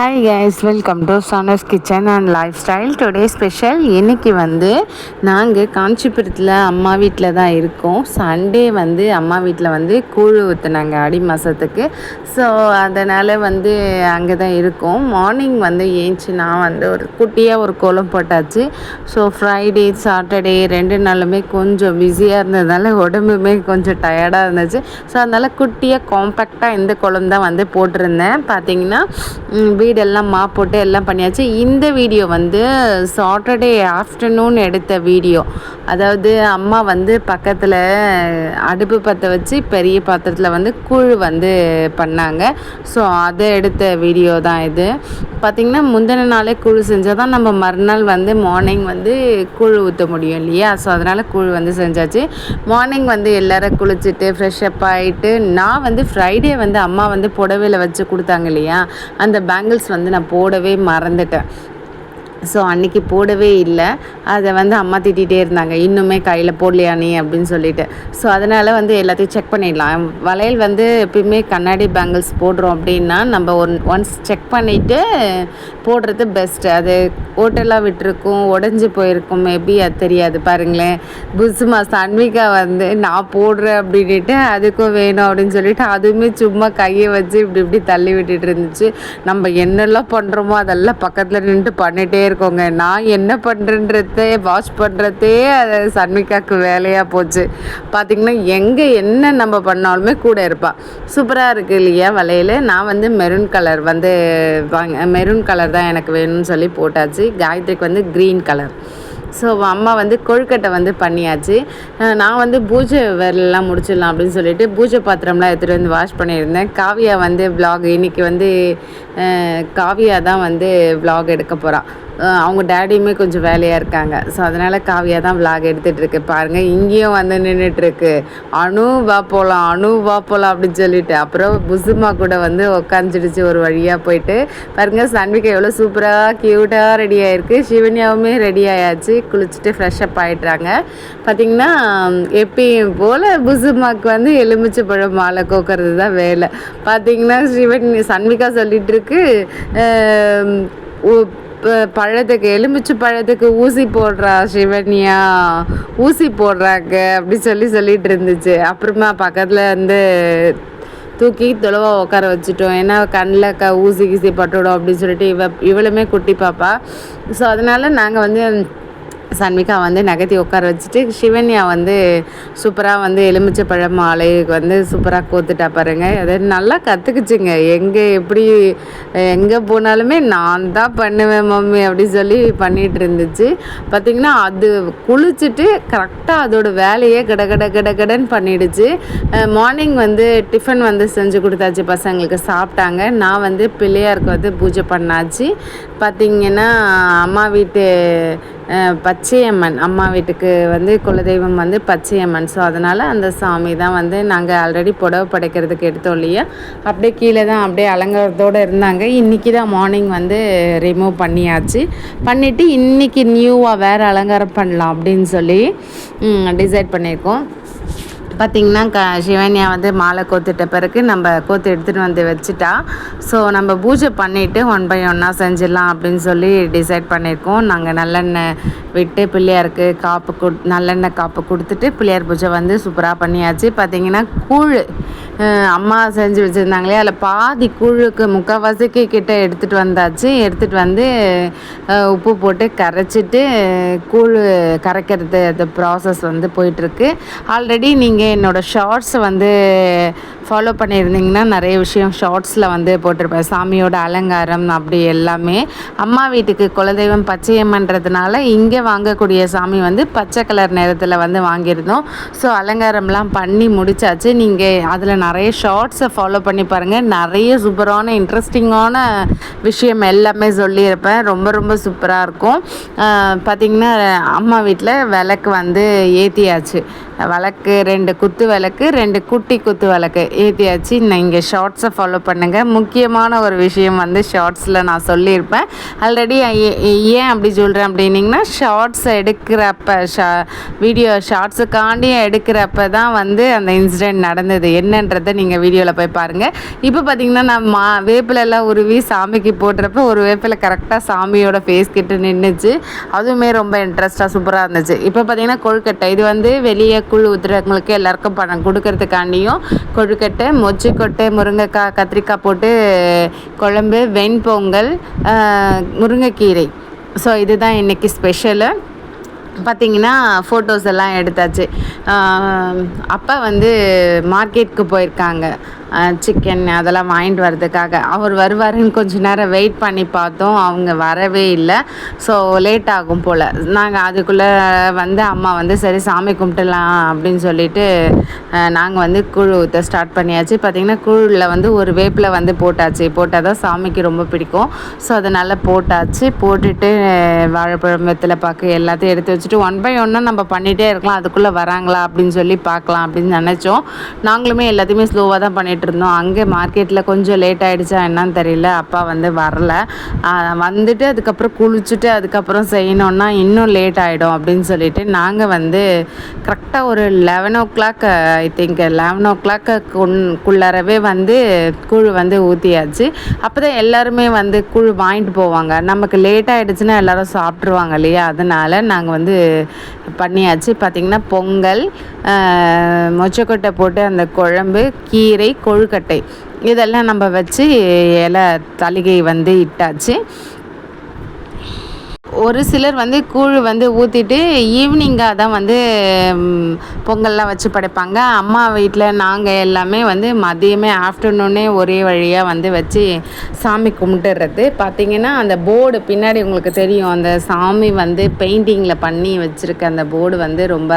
Hi guys welcome to சானஸ் kitchen and lifestyle today special இன்றைக்கி வந்து நாங்கள் காஞ்சிபுரத்தில் அம்மா வீட்டில் தான் இருக்கோம். சண்டே வந்து அம்மா வீட்டில் வந்து கூழ் ஊற்றுனாங்க ஆடி மாதத்துக்கு ஸோ அதனால் வந்து அங்கே தான் இருக்கோம். மார்னிங் வந்து ஏஞ்சி நான் வந்து ஒரு குட்டியாக ஒரு கோலம் போட்டாச்சு. ஸோ ஃப்ரைடே சாட்டர்டே ரெண்டு நாளுமே கொஞ்சம் பிஸியாக இருந்ததுனால உடம்புமே கொஞ்சம் டயர்டாக இருந்துச்சு. ஸோ அதனால் குட்டியாக காம்பேக்டாக இந்த குளம் தான் வந்து போட்டிருந்தேன். பார்த்தீங்கன்னா வீடெல்லாம் மா போட்டு எல்லாம் பண்ணியாச்சு. இந்த வீடியோ வந்து சாட்டர்டே ஆஃப்டர்நூன் எடுத்த வீடியோ அதாவது அம்மா வந்து பக்கத்தில் அடுப்பு பற்ற வச்சு பெரிய பாத்திரத்தில் வந்து கூழ் வந்து பண்ணாங்க. ஸோ அதை எடுத்த வீடியோ தான் இது. பார்த்திங்கன்னா முந்தின நாளே கூழ் செஞ்சால் தான் நம்ம மறுநாள் வந்து மார்னிங் வந்து கூழ் ஊற்ற முடியும் இல்லையா? ஸோ அதனால் கூழ் வந்து செஞ்சாச்சு. மார்னிங் வந்து எல்லோரும் குளிச்சுட்டு ஃப்ரெஷ்அப் ஆகிட்டு நான் வந்து ஃப்ரைடே வந்து அம்மா வந்து புடவையில் வச்சு கொடுத்தாங்க இல்லையா? அந்த பேங்கிள்ஸ் வந்து நான் போடவே மறந்துட்டேன். ஸோ அன்றைக்கி போடவே இல்லை. அதை வந்து அம்மா திட்டிகிட்டே இருந்தாங்க. இன்னுமே கையில் போடலையா நீ? அப்படின்னு சொல்லிட்டு. ஸோ அதனால் வந்து எல்லாத்தையும் செக் பண்ணிடலாம். வளையல் வந்து எப்பயுமே கண்ணாடி பேங்கிள்ஸ் போடுறோம் அப்படின்னா நம்ம ஒன் ஒன்ஸ் செக் பண்ணிவிட்டு போடுறது பெஸ்ட்டு அது ஓட்டெல்லாம் விட்டுருக்கும் உடஞ்சி போயிருக்கும். மேபி அது தெரியாது. பாருங்களேன். புசுமா அன்விகா வந்து நான் போடுறேன் அப்படின்ட்டு அதுக்கும் வேணும் அப்படின்னு சொல்லிட்டு அதுவுமே சும்மா கையை வச்சு இப்படி இப்படி தள்ளி விட்டுட்டு இருந்துச்சு. நம்ம என்னெல்லாம் பண்ணுறோமோ அதெல்லாம் பக்கத்தில் நின்று பண்ணிகிட்டே இருக்கோங்க நான் என்ன பண்ணுறன்றதே வாஷ் பண்ணுறதே அது சன்மிகாவுக்கு வேலையாக போச்சு. பார்த்திங்கன்னா எங்கே என்ன நம்ம பண்ணாலுமே கூட இருப்பாள் சூப்பராக இருக்குது இல்லையா வலையில் நான் வந்து மெரூன் கலர் வந்து வாங்க மெரூன் கலர் தான் எனக்கு வேணும்னு சொல்லி போட்டாச்சு. காயத்ரிக்கு வந்து க்ரீன் கலர் ஸோ அம்மா வந்து கொழுக்கட்டை வந்து பண்ணியாச்சு. நான் வந்து பூஜை வேலைலாம் முடிச்சிடலாம் அப்படின்னு சொல்லிட்டு பூஜை பாத்திரம்லாம் எடுத்துகிட்டு வந்து வாஷ் பண்ணியிருந்தேன். காவியா வந்து விலாக் இன்றைக்கி வந்து காவியா தான் வந்து விலாக் எடுக்க போகிறான் அவங்க டேடியுமே கொஞ்சம் வேலையாக இருக்காங்க. ஸோ அதனால் காவியாக தான் விலாக் எடுத்துகிட்டு இருக்கு. பாருங்கள் இங்கேயும் வந்து நின்றுட்டுருக்கு அணு வா போகலாம் அணு வா போகலாம் அப்படின்னு சொல்லிட்டு. அப்புறம் புசுமா கூட வந்து உக்காந்துடுச்சு ஒரு வழியாக போயிட்டு. பாருங்கள் சன்விகா எவ்வளோ சூப்பராக க்யூட்டாக ரெடி ஆகிருக்கு சிவன்யாவுமே ரெடி ஆயாச்சு. குளிச்சுட்டு ஃப்ரெஷ்அப் ஆகிடுறாங்க பார்த்திங்கன்னா எப்பயும் போல் புசுமாக்கு வந்து எலுமிச்சு பழம் மாலை கோக்கிறது தான் வேலை. பார்த்திங்கன்னா சிவன் சன்விகா சொல்லிகிட்டு இருக்கு. பழத்துக்கு எலுமிச்சு பழத்துக்கு ஊசி போடுறா சிவன்யா. ஊசி போடுறாங்க அப்படி சொல்லி சொல்லிட்டு இருந்துச்சு. அப்புறமா பக்கத்தில் வந்து தூக்கி தொலைவாக உட்கார வச்சுட்டோம். ஏன்னா கண்ணில் க ஊசி கீசி பட்டுவிடும் அப்படின்னு சொல்லிட்டு இவ இவளுமே குட்டி பாப்பா. ஸோ அதனால் நாங்கள் வந்து சன்மிகா வந்து நகர்த்தி உட்கார வச்சுட்டு சிவன்யா வந்து சூப்பராக வந்து எலுமிச்சை பழம் மாலைக்கு வந்து சூப்பராக கோத்துட்டா பாருங்க. அதை நல்லா கற்றுக்குச்சுங்க எங்கே எப்படி எங்கே போனாலுமே நான் தான் பண்ணுவேன் மம்மி அப்படின்னு சொல்லி பண்ணிகிட்டு இருந்துச்சு. பார்த்திங்கன்னா அது குளிச்சுட்டு கரெக்டாக அதோட வேலையே கட கட கட கடன்னு பண்ணிடுச்சு. மார்னிங் வந்து டிஃபன் வந்து செஞ்சு கொடுத்தாச்சு பசங்களுக்கு சாப்பிட்டாங்க. நான் வந்து பிள்ளையாருக்கு வந்து பூஜை பண்ணாச்சு. பார்த்திங்கன்னா அம்மா வீட்டு பச்சையம்மன். அம்மா வீட்டுக்கு வந்து குலதெய்வம் வந்து பச்சையம்மன். ஸோ அதனால் அந்த சாமி தான் வந்து நாங்கள் ஆல்ரெடி புடவை படைக்கிறதுக்கு எடுத்தோம் இல்லையா? அப்படியே கீழே தான் அப்படியே அலங்காரத்தோடு இருந்தாங்க. இன்றைக்கி தான் மார்னிங் வந்து ரிமூவ் பண்ணியாச்சு. பண்ணிவிட்டு இன்றைக்கி நியூவாக வேறு அலங்காரம் பண்ணலாம் அப்படின்னு சொல்லி டிசைட் பண்ணியிருக்கோம். பார்த்திங்கன்னா க சிவன்யா வந்து மாலை கோத்துட்ட பிறகு நம்ம கோத்து எடுத்துகிட்டு வந்து வச்சுட்டா. ஸோ நம்ம பூஜை பண்ணிவிட்டு ஒன் பை ஒன்னாக செஞ்சிடலாம் அப்படின்னு சொல்லி டிசைட் பண்ணியிருக்கோம். நாங்கள் நல்லெண்ணெய் விட்டு பிள்ளையாருக்கு காப்பு கு நல்லெண்ணெய் காப்பு கொடுத்துட்டு பிள்ளையார் பூஜை வந்து சூப்பராக பண்ணியாச்சு. பார்த்திங்கன்னா கூழ் அம்மா செஞ்சு வச்சுருந்தாங்களே அதில் பாதி கூழுக்கு முக்கால்வாசிக்கு கிட்டே எடுத்துகிட்டு வந்தாச்சு. எடுத்துகிட்டு வந்து உப்பு போட்டு கரைச்சிட்டு கூழ் கரைக்கிறது அந்த ப்ராசஸ் வந்து போயிட்டுருக்கு. ஆல்ரெடி நீங்கள் என்னோடய ஷார்ட்ஸை வந்து ஃபாலோ பண்ணியிருந்தீங்கன்னா நிறைய விஷயம் ஷார்ட்ஸில் வந்து போட்டிருப்பேன். சாமியோட அலங்காரம் அப்படி எல்லாமே. அம்மா வீட்டுக்கு குலதெய்வம் பச்சையம்மன்றதுனால இங்கே வாங்கக்கூடிய சாமி வந்து பச்சை கலர் நேரத்தில் வந்து வாங்கியிருந்தோம். ஸோ அலங்காரம்லாம் பண்ணி முடித்தாச்சு நீங்கள் அதில் நான் நிறைய ஷார்ட்ஸை ஃபாலோ பண்ணி பாருங்கள் நிறைய சூப்பரான இன்ட்ரெஸ்டிங்கான விஷயம் எல்லாமே சொல்லியிருப்பேன். ரொம்ப ரொம்ப சூப்பராக இருக்கும். பார்த்திங்கன்னா அம்மா வீட்டில் விளக்கு வந்து ஏற்றியாச்சு விளக்கு ரெண்டு குத்து விளக்கு ரெண்டு குட்டி குத்து விளக்கு ஏற்றியாச்சு நீங்கள் ஷார்ட்ஸை ஃபாலோ பண்ணுங்கள் முக்கியமான ஒரு விஷயம் வந்து ஷார்ட்ஸில் நான் சொல்லியிருப்பேன். ஆல்ரெடி ஏன் அப்படி சொல்கிறேன் அப்படின்னிங்கன்னா ஷார்ட்ஸ் எடுக்கிறப்ப ஷா வீடியோ ஷார்ட்ஸுக்காண்டி எடுக்கிறப்ப தான் வந்து அந்த இன்சிடெண்ட் நடந்தது. என்னன்ற நீங்கள் வீடியோவில் போய் பாருங்கள் இப்போ பார்த்தீங்கன்னா நான் மா வேப்பிலெல்லாம் உருவி சாமிக்கு போடுறப்ப ஒரு வேப்பில கரெக்டாக சாமியோட ஃபேஸ் கிட்ட நின்றுச்சு அதுவுமே ரொம்ப இன்ட்ரெஸ்ட்டாக சூப்பராக இருந்துச்சு. இப்போ பார்த்தீங்கன்னா கொழுக்கட்டை இது வந்து வெளியே குழு ஊத்துறவங்களுக்கு எல்லாருக்கும் பணம் கொடுக்கறதுக்காண்டியும் கொழுக்கட்டை மொச்சிக்கொட்டை முருங்கைக்காய் கத்திரிக்காய் போட்டு குழம்பு வெண்பொங்கல் முருங்கைக்கீரை. ஸோ இதுதான் இன்றைக்கி ஸ்பெஷலு பார்த்தீங்கன்னா ஃபோட்டோஸ் எல்லாம் எடுத்தாச்சு. அப்பா வந்து மார்க்கெட்டுக்கு போயிருக்காங்க. சிக்கன் அதெல்லாம் வாங்கிட்டு வர்றதுக்காக. அவர் வருவாருன்னு கொஞ்ச நேரம் வெயிட் பண்ணி பார்த்தோம். அவங்க வரவே இல்லை. ஸோ லேட் ஆகும் போல். நாங்கள் அதுக்குள்ளே வந்து அம்மா வந்து சரி சாமி கும்பிட்டுலாம் அப்படின்னு சொல்லிட்டு நாங்கள் வந்து குழு ஊற்ற ஸ்டார்ட் பண்ணியாச்சு. பார்த்திங்கன்னா கூழில் வந்து ஒரு வேப்பில் வந்து போட்டாச்சு. போட்டால் தான் சாமிக்கு ரொம்ப பிடிக்கும். ஸோ அதனால் போட்டாச்சு. போட்டுட்டு வாழைப்பழம் வெத்தலை பாக்கு எல்லாத்தையும் எடுத்து வச்சுட்டு ஒன் பை ஒன்னாக நம்ம பண்ணிகிட்டே இருக்கலாம். அதுக்குள்ளே வராங்களா அப்படின்னு சொல்லி பார்க்கலாம் அப்படின்னு நினச்சோம். நாங்களுமே எல்லாத்தையுமே ஸ்லோவாக தான் இருந்தோம் அங்கே மார்க்கெட்டில் கொஞ்சம் லேட் ஆகிடுச்சா என்னன்னு தெரியல. அப்பா வந்து வரல. வந்துட்டு அதுக்கப்புறம் குளிச்சுட்டு அதுக்கப்புறம் செய்யணுன்னா இன்னும் லேட் ஆகிடும் அப்படின்னு சொல்லிட்டு நாங்கள் வந்து கரெக்டாக ஒரு eleven o'clock I think eleven ஓ கிளாக்கு குள்ளாரவே வந்து கூழ் வந்து ஊற்றியாச்சு அப்போ தான் எல்லாருமே வந்து கூழ் வாங்கிட்டு போவாங்க. நமக்கு லேட் ஆகிடுச்சுன்னா எல்லோரும் சாப்பிட்ருவாங்க இல்லையா? அதனால் நாங்கள் வந்து பண்ணியாச்சு. பார்த்திங்கன்னா பொங்கல் மொச்சக்கொட்டை போட்டு அந்த குழம்பு கீரை கொழுக்கட்டை. இதெல்லாம் நம்ம வச்சு இலை தலிகை வந்து இட்டாச்சு. ஒரு சிலர் வந்து கூழ் வந்து ஊற்றிட்டு ஈவினிங்காக தான் வந்து பொங்கல்லாம் வச்சு படைப்பாங்க. அம்மா வீட்டில் நாங்கள் எல்லாமே வந்து மதியமே ஆஃப்டர்நூனே ஒரே வழியாக வந்து வச்சு சாமி கும்பிட்டுறது. பார்த்திங்கன்னா அந்த போர்டு பின்னாடி உங்களுக்கு தெரியும் அந்த சாமி வந்து பெயிண்டிங்கில் பண்ணி வச்சுருக்க அந்த போர்டு வந்து ரொம்ப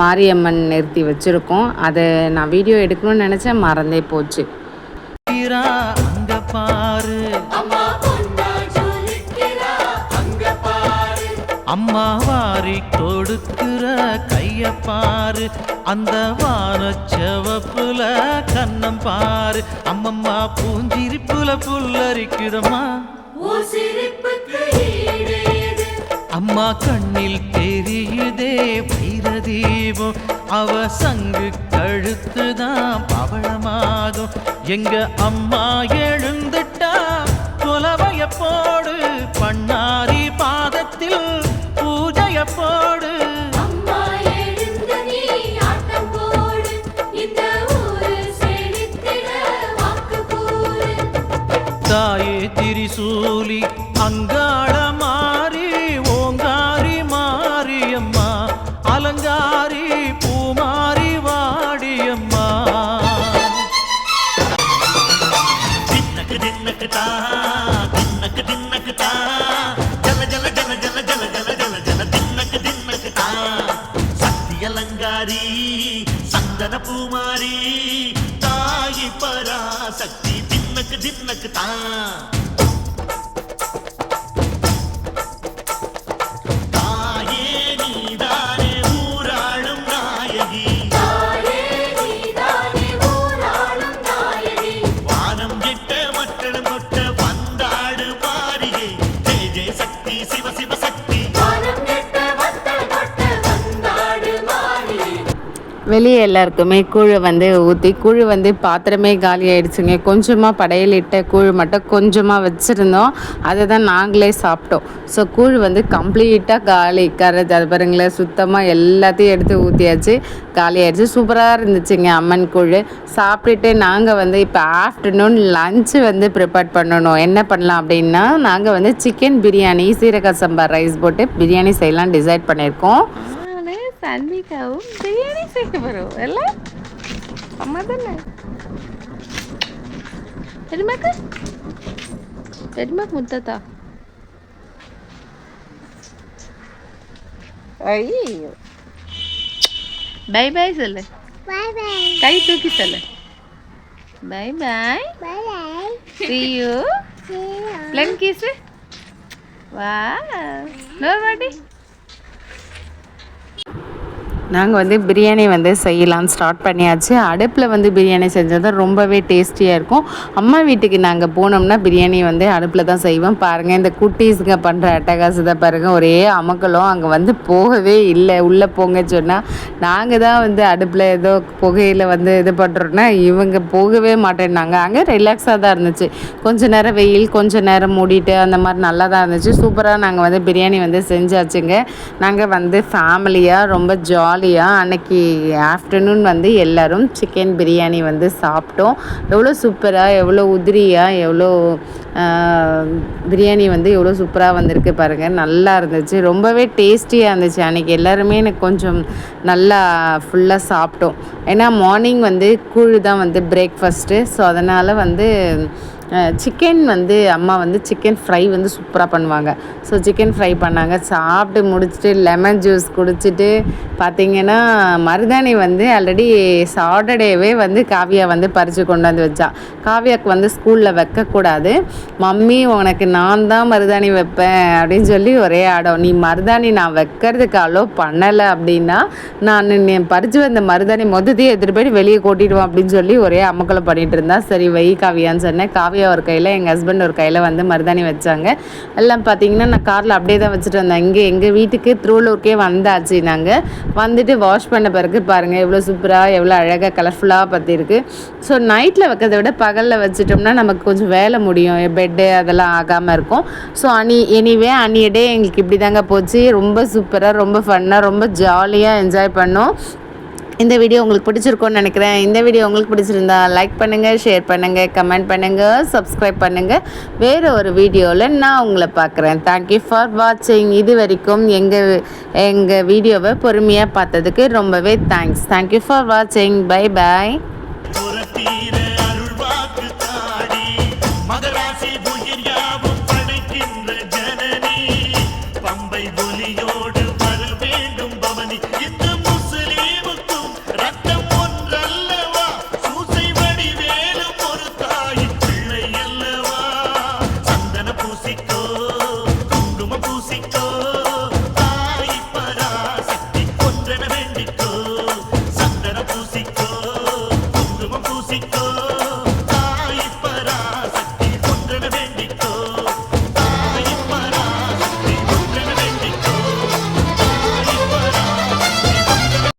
மாரியம்மன் நிறுத்தி வச்சுருக்கோம். அதை நான் வீடியோ எடுக்கணும்னு நினச்சேன் மறந்தே போச்சு. பாரு. அம்மா வாரி கொடுக்கிற கைய பாரு அந்த வான செவப்புல கண்ணம் பாரு. அம்மம்மா பூஞ்சிரிப்புல புல்லரிக்குதம்மா அம்மா கண்ணில் தெரியுதே வைரதீபம். அவ சங்கு கழுத்துதான் பவளமாகும். எங்க அம்மா எழுந்துட்டா குலவைய போடு பண்ணாரி போடு. தாயே திரிசூலி அங்காள மாறி ஓங்காரி மாரியம்மா அலங்காரி பூமாரி வாடியம்மா தின்னக்கு தின்னக்கு தா ജിന്നക്ക് താ வெளியே எல்லாருக்குமே கூழ் வந்து ஊற்றி கூழ் வந்து பாத்திரமே காலி ஆயிடுச்சுங்க. கொஞ்சமாக படையல் இட்ட கூழ் மட்டும் கொஞ்சமாக வச்சுருந்தோம். அதை தான் நாங்களே சாப்பிட்டோம். ஸோ கூழ் வந்து கம்ப்ளீட்டாக காலி கரைச்சி அது பாருங்களேன் சுத்தமாக எல்லாத்தையும் எடுத்து ஊற்றியாச்சு காலி ஆயிடுச்சு. சூப்பராக இருந்துச்சுங்க அம்மன் கூழ். சாப்பிட்டுட்டு நாங்கள் வந்து இப்போ ஆஃப்டர்நூன் லஞ்சு வந்து ப்ரிப்பேர் பண்ணணும். என்ன பண்ணலாம் அப்படின்னா நாங்கள் வந்து சிக்கன் பிரியாணி சீரக சம்பா ரைஸ் போட்டு பிரியாணி செய்யலாம் டிசைட் பண்ணியிருக்கோம். ಸಾನ್ವಿಕಾವು ಬಿರಿಯಾನಿ ಸಿಕ್ಕಬರು ಎಲ್ಲ ಸಮಾಧಾನ ಎಡ್ಮಕ್ಕ ಎಡ್ಮಕ್ ಮುದ್ದತ ಅಯ್ಯೋ ಬೈ ಬೈ ಸಲ್ಲ ಕೈ ತೂಕಿತ್ತಲ್ಲ ಬೈ ಬೈ ಸಿ ಯು ಪ್ಲಮ್ ಕೀಸ್ ವಾ ನೋಡಿ நாங்கள் வந்து பிரியாணி வந்து செய்யலான்னு ஸ்டார்ட் பண்ணியாச்சு. அடுப்பில் வந்து பிரியாணி செஞ்சது ரொம்பவே டேஸ்டியாக இருக்கும். அம்மா வீட்டுக்கு நாங்கள் போனோம்னா பிரியாணி வந்து அடுப்பில் தான் செய்வோம். பாருங்கள் இந்த குட்டீஸுங்க பண்ணுற அட்டகாசத்தை பாருங்கள் ஒரே அமக்கலம். அங்கே வந்து போகவே இல்லை. உள்ளே போங்க சொன்னால் நாங்கள் தான் வந்து அடுப்பில் ஏதோ புகையில் வந்து இது பண்ணுறோன்னா இவங்க போகவே மாட்டேன்னாங்க. அங்கே ரிலாக்ஸாக தான் இருந்துச்சு. கொஞ்சம் நேரம் வெயில் கொஞ்சம் நேரம் மூடிட்டு அந்த மாதிரி நல்லா தான் இருந்துச்சு. சூப்பராக நாங்கள் வந்து பிரியாணி வந்து செஞ்சாச்சுங்க. நாங்கள் வந்து ஃபேமிலியாக ரொம்ப ஜாலி ஜாலியாக அன்னைக்கு ஆஃப்டர்நூன் வந்து எல்லோரும் சிக்கன் பிரியாணி வந்து சாப்பிட்டோம். எவ்வளோ சூப்பராக எவ்வளோ உதிரியாக எவ்வளோ பிரியாணி வந்து எவ்வளோ சூப்பராக வந்திருக்கு பாருங்கள் நல்லா இருந்துச்சு. ரொம்பவே டேஸ்டியாக இருந்துச்சு அன்றைக்கி எல்லாருமே எனக்கு கொஞ்சம் நல்லா ஃபுல்லாக சாப்பிட்டோம். ஏன்னா மார்னிங் வந்து கூழ் தான் வந்து பிரேக்ஃபஸ்ட்டு ஸோ அதனால் வந்து சிக்கன் வந்து அம்மா வந்து சிக்கன் ஃப்ரை வந்து சூப்பராக பண்ணுவாங்க. ஸோ சிக்கன் ஃப்ரை பண்ணாங்க. சாப்பிட்டு முடிச்சுட்டு லெமன் ஜூஸ் குடிச்சிட்டு பார்த்திங்கன்னா மருதாணி வந்து ஆல்ரெடி சாட்டர்டேவே வந்து காவியா வந்து பறித்து கொண்டு வந்து வச்சா. காவியாவுக்கு வந்து ஸ்கூலில் வைக்கக்கூடாது. மம்மி உனக்கு நான் தான் மருதாணி வைப்பேன் அப்படின்னு சொல்லி ஒரே ஆடம். நீ மருதாணி நான் வைக்கிறதுக்கு அலோ பண்ணலை அப்படின்னா நான் பறித்து வந்த மருதாணி மொத்தத்தையும் எடுத்துகிட்டு போய் வெளியே கூட்டிடுவோம் அப்படின்னு சொல்லி ஒரே அம்மக்களை பண்ணிகிட்டு இருந்தா. சரி வை காவியான்னு சொன்னேன். காவியா காவியா ஒரு கையில் எங்கள் ஹஸ்பண்ட் ஒரு கையில் வந்து மருதாணி வச்சாங்க. எல்லாம் பார்த்தீங்கன்னா நான் காரில் அப்படியே தான் வச்சுட்டு வந்தேன். இங்கே எங்கள் வீட்டுக்கு த்ரூலூருக்கே வந்தாச்சு நாங்கள் வந்துட்டு வாஷ் பண்ண பிறகு பாருங்கள் எவ்வளோ சூப்பராக எவ்வளோ அழகாக கலர்ஃபுல்லாக பார்த்திருக்கு ஸோ நைட்டில் வைக்கிறத விட பகலில் வச்சுட்டோம்னா நமக்கு கொஞ்சம் வேலை முடியும். பெட்டு அதெல்லாம் ஆகாமல் இருக்கும். ஸோ அனி எனிவே அனியடே எங்களுக்கு இப்படி தாங்க போச்சு. ரொம்ப சூப்பராக ரொம்ப ஃபன்னாக ரொம்ப ஜாலியாக என்ஜாய் பண்ணோம். இந்த வீடியோ உங்களுக்கு பிடிச்சிருக்கோன்னு நினைக்கிறேன். இந்த வீடியோ உங்களுக்கு பிடிச்சிருந்தா லைக் பண்ணுங்கள் ஷேர் பண்ணுங்கள் கமெண்ட் பண்ணுங்கள் சப்ஸ்கிரைப் பண்ணுங்கள் வேறு ஒரு வீடியோவில் நான் உங்களை பார்க்குறேன். தேங்க்யூ ஃபார் வாட்சிங் இது வரைக்கும் எங்கள் எங்கள் வீடியோவை பொறுமையாக பார்த்ததுக்கு ரொம்பவே தேங்க்ஸ் தேங்க்யூ ஃபார் வாட்சிங் பை பாய்